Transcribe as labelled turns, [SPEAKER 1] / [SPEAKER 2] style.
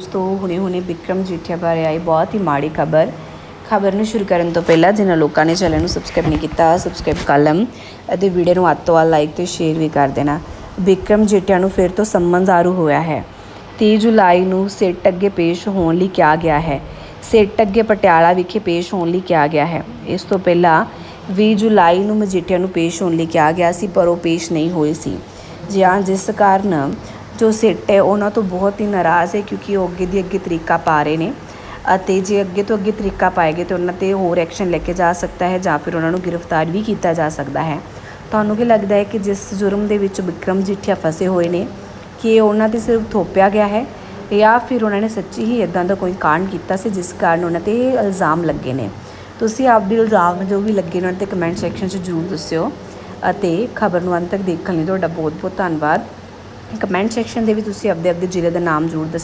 [SPEAKER 1] ਦੋਸਤੋ ਹੁਣੇ ਹੁਣੇ ਬਿਕਰਮ ਜੀਠਿਆ ਬਾਰੇ ਆਈ ਬਹੁਤ ਹੀ ਮਾੜੀ ਖਬਰ। ਖਬਰ ਨੂੰ ਸ਼ੁਰੂ ਕਰਨ ਤੋਂ ਪਹਿਲਾਂ ਜਿਨ੍ਹਾਂ ਲੋਕਾਂ ਨੇ ਚੈਨਲ ਨੂੰ ਸਬਸਕ੍ਰਾਈਬ ਨਹੀਂ ਕੀਤਾ ਸਬਸਕ੍ਰਾਈਬ ਕਰ ਲਮ ਅਤੇ ਵੀਡੀਓ ਨੂੰ ਅੱਧ ਤੋਂ ਵੱਧ ਲਾਈਕ ਤੇ ਸ਼ੇਅਰ ਵੀ ਕਰ ਦੇਣਾ। ਵਿਕਰਮ ਜੀਠਿਆ ਨੂੰ ਫਿਰ ਤੋਂ ਸੰਮਨ ਜ਼ਾਰੂ ਹੋਇਆ ਹੈ। 30 ਜੁਲਾਈ ਨੂੰ ਸਿੱਟ ਅੱਗੇ ਪੇਸ਼ ਹੋਣ ਲਈ ਕਿਹਾ ਗਿਆ ਹੈ। ਸਿੱਟ ਅੱਗੇ ਪਟਿਆਲਾ ਵਿਖੇ ਪੇਸ਼ ਹੋਣ ਲਈ ਕਿਹਾ ਗਿਆ ਹੈ। ਇਸ ਤੋਂ ਪਹਿਲਾਂ 20 ਜੁਲਾਈ ਨੂੰ ਮਜੀਠੀਆ ਨੂੰ ਪੇਸ਼ ਹੋਣ ਲਈ ਕਿਹਾ ਗਿਆ ਸੀ, ਪਰ ਉਹ ਪੇਸ਼ ਨਹੀਂ ਹੋਏ ਸੀ। ਜੀ ਹਾਂ ਜਿਸ ਕਾਰਨ ਜੋ ਸਿੱਟ ਹੈ, ਉਹਨਾਂ ਤੋਂ ਬਹੁਤ ਹੀ ਨਾਰਾਜ਼ ਹੈ ਕਿਉਂਕਿ ਉਹ ਅੱਗੇ ਦੀ ਅੱਗੇ ਤਰੀਕਾ ਪਾ ਰਹੇ ਨੇ। ਅਤੇ ਜੇ ਅੱਗੇ ਤੋਂ ਅੱਗੇ ਤਰੀਕਾ ਪਾਏਗੇ ਤੇ ਉਹਨਾਂ ਤੇ ਹੋਰ ਐਕਸ਼ਨ ਲੈ ਕੇ ਜਾ ਸਕਦਾ ਹੈ ਜਾਂ ਫਿਰ ਉਹਨਾਂ ਨੂੰ ਗ੍ਰਿਫਤਾਰ ਵੀ ਕੀਤਾ ਜਾ ਸਕਦਾ ਹੈ। ਤੁਹਾਨੂੰ ਕੀ ਲੱਗਦਾ ਹੈ ਕਿ ਜਿਸ ਜੁਰਮ ਦੇ ਵਿੱਚ ਵਿਕਰਮ ਜੀਠੀਆ ਫਸੇ ਹੋਏ ਨੇ, ਕਿ ਉਹਨਾਂ ਤੇ ਸਿਰਫ ਥੋਪਿਆ ਗਿਆ ਹੈ ਜਾਂ ਫਿਰ ਉਹਨਾਂ ਨੇ ਸੱਚੀ ਹੀ ਇਦਾਂ ਦਾ ਕੋਈ ਕਾਂਡ ਕੀਤਾ ਸੀ ਜਿਸ ਕਾਰਨ ਉਹਨਾਂ ਤੇ ਇਲਜ਼ਾਮ ਲੱਗੇ ਨੇ? ਤੁਸੀਂ ਆਪਦੇ ਇਲਜ਼ਾਮ ਜੋ ਵੀ ਲੱਗੇ ਨੇ, ਉਹਨਾਂ ਤੇ ਕਮੈਂਟ ਸੈਕਸ਼ਨ 'ਚ ਜ਼ਰੂਰ ਦੱਸਿਓ। ਅਤੇ ਖਬਰ ਨੂੰ ਅੰਤ ਤੱਕ ਦੇਖਣ ਲਈ ਤੁਹਾਡਾ ਬਹੁਤ ਬਹੁਤ ਧੰਨਵਾਦ। ਕਮੈਂਟ ਸੈਕਸ਼ਨ ਦੇ ਵੀ ਤੁਸੀਂ ਆਪਦੇ ਆਪਦੇ ਜ਼ਿਲ੍ਹੇ ਦਾ ਨਾਮ ਜ਼ਰੂਰ ਦੱਸ